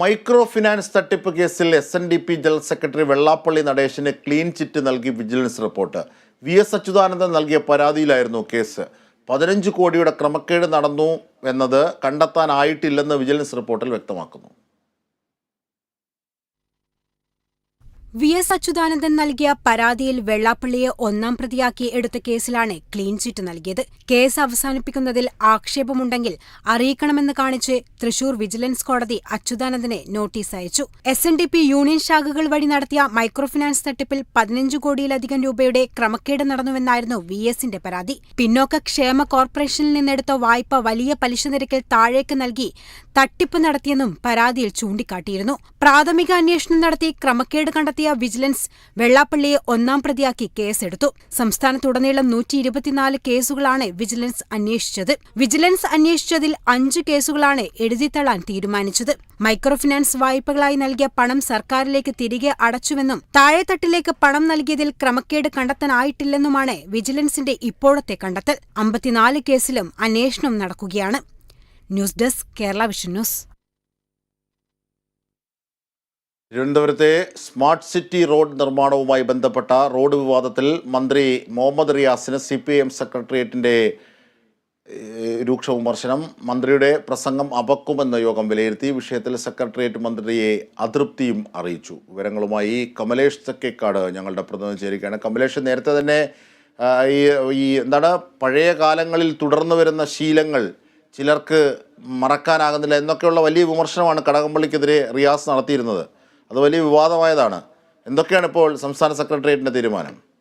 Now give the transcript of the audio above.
Micro finance തട്ടിപ്പ് കേസിൽ S N D P general secretary Vellappally Natesan clean chit നൽകി vigilance report V S Achuthanandan നൽകിയ പരാതിയിലായിരുന്നു കേസ്. പതിനഞ്ച് കോടിയുടെ ക്രമക്കേട് നടന്നു എന്നത് കണ്ടെത്താനായിട്ടില്ലെന്ന് വിജിലൻസ് റിപ്പോർട്ടിൽ വ്യക്തമാക്കുന്നു. വി എസ് അച്യുതാനന്ദൻ നൽകിയ പരാതിയിൽ വെള്ളാപ്പള്ളിയെ ഒന്നാം പ്രതിയാക്കി എടുത്ത കേസിലാണ് ക്ലീൻ ചിറ്റ് നൽകിയത്. കേസ് അവസാനിപ്പിക്കുന്നതിൽ ആക്ഷേപമുണ്ടെങ്കിൽ അറിയിക്കണമെന്ന് കാണിച്ച് തൃശൂർ വിജിലൻസ് കോടതി അച്യുതാനന്ദനെ നോട്ടീസ് അയച്ചു. S N D P union ശാഖകൾ വഴി നടത്തിയ മൈക്രോ ഫിനാൻസ് തട്ടിപ്പിൽ പതിനഞ്ച് കോടിയിലധികം രൂപയുടെ ക്രമക്കേട് നടന്നുവെന്നായിരുന്നു വി എസിന്റെ പരാതി. പിന്നോക്ക ക്ഷേമ കോർപ്പറേഷനിൽ നിന്നെടുത്ത വായ്പ വലിയ പലിശ നിരക്കിൽ താഴേക്ക് നൽകി തട്ടിപ്പ് നടത്തിയെന്നും പരാതിയിൽ ചൂണ്ടിക്കാട്ടിയിരുന്നു. പ്രാഥമിക അന്വേഷണം നടത്തി ക്രമക്കേട് കണ്ടെത്തിയ വിജിലൻസ് വെള്ളാപ്പള്ളിയെ ഒന്നാം പ്രതിയാക്കി കേസെടുത്തു. സംസ്ഥാനത്തുടനീളം നൂറ്റി ഇരുപത്തിനാല് കേസുകളാണ് വിജിലൻസ് അന്വേഷിച്ചത്. വിജിലൻസ് അന്വേഷിച്ചതിൽ അഞ്ച് കേസുകളാണ് എഴുതിത്തള്ളാൻ തീരുമാനിച്ചത്. മൈക്രോ ഫിനാൻസ് വായ്പകളായി നൽകിയ പണം സർക്കാരിലേക്ക് തിരികെ അടച്ചുവെന്നും താഴെത്തട്ടിലേക്ക് പണം നൽകിയതിൽ ക്രമക്കേട് കണ്ടെത്താനായിട്ടില്ലെന്നുമാണ് വിജിലൻസിന്റെ ഇപ്പോഴത്തെ കണ്ടെത്തൽ. അമ്പത്തിനാല് കേസിലും അന്വേഷണം നടക്കുകയാണ്. News desk Kerala vision news. തിരുവനന്തപുരത്തെ സ്മാർട്ട് സിറ്റി റോഡ് നിർമ്മാണവുമായി ബന്ധപ്പെട്ട റോഡ് വിവാദത്തിൽ മന്ത്രി മുഹമ്മദ് റിയാസിന് സി പി എം സെക്രട്ടേറിയറ്റിന്റെ രൂക്ഷ വിമർശനം മന്ത്രിയുടെ പ്രസംഗം അപക്കുമെന്ന യോഗം വിലയിരുത്തി. വിഷയത്തിൽ സെക്രട്ടേറിയറ്റ് മന്ത്രിയെ അതൃപ്തിയും അറിയിച്ചു. വിവരങ്ങളുമായി കമലേഷ് തെക്കേക്കാട് ഞങ്ങളുടെ പ്രതിനിധി ചേരുകയാണ് കമലേഷ് നേരത്തെ തന്നെ ഈ ഈ എന്താണ് പഴയ കാലങ്ങളിൽ തുടർന്നു വരുന്ന ശീലങ്ങൾ ചിലർക്ക് മറക്കാനാകുന്നില്ല എന്നൊക്കെയുള്ള വലിയ വിമർശനമാണ് കടകംപള്ളിക്കെതിരെ റിയാസ് നടത്തിയിരുന്നത്. അത് വലിയ വിവാദമായതാണ്. എന്തൊക്കെയാണ് ഇപ്പോൾ സംസ്ഥാന സെക്രട്ടേറിയറ്റിന്റെ തീരുമാനം?